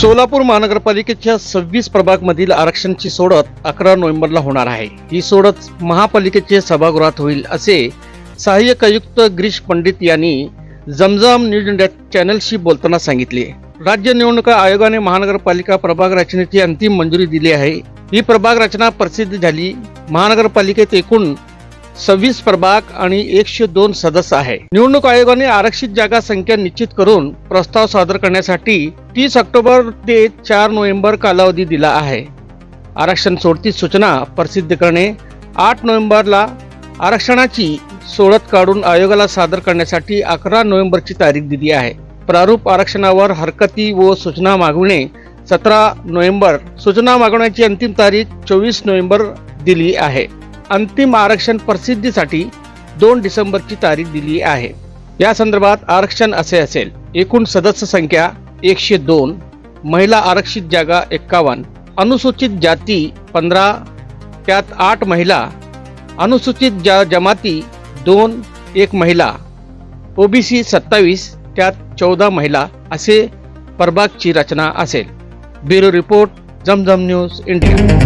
सोलापूर महानगरपालिकेच्या सव्वीस प्रभागमधील आरक्षणची सोडत अकरा नोव्हेंबरला होणार आहे. ही सोडत महापालिकेचे सभागृहात होईल असे सहाय्यक आयुक्त गिरीश पंडित यांनी जमजाम न्यूज इंडिया चॅनलशी बोलताना सांगितले. राज्य निवडणुका आयोगाने महानगरपालिका प्रभाग रचनेची अंतिम मंजुरी दिली आहे. ही प्रभाग रचना प्रसिद्ध झाली. महानगरपालिकेत एकूण सव्वीस प्रभाग आणि एकशे दोन सदस्य आहे. निवडणूक आयोगाने आरक्षित जागा संख्या निश्चित करून प्रस्ताव सादर करण्यासाठी तीस ऑक्टोबर ते चार नोव्हेंबर कालावधी दिला आहे. आरक्षण सोडती सूचना प्रसिद्ध करणे आठ नोव्हेंबरला आरक्षणाची सोडत काढून आयोगाला सादर करण्यासाठी अकरा नोव्हेंबरची तारीख दिली आहे. प्रारूप आरक्षणावर हरकती व सूचना मागविणे सतरा नोव्हेंबर सूचना मागवण्याची अंतिम तारीख चोवीस नोव्हेंबर दिली आहे. अंतिम आरक्षण प्रसिद्धीसाठी दोन डिसेंबरची तारीख दिली आहे. या संदर्भात आरक्षण असे असेल एकूण सदस्य संख्या एकशे दोन महिला आरक्षित जागा एक्कावन्न अनुसूचित जाती पंधरा त्यात आठ महिला अनुसूचित जा जमाती दोन एक महिला ओबीसी सत्तावीस त्यात चौदा महिला असे प्रभागची रचना असेल. Bureau report Zamzam news India.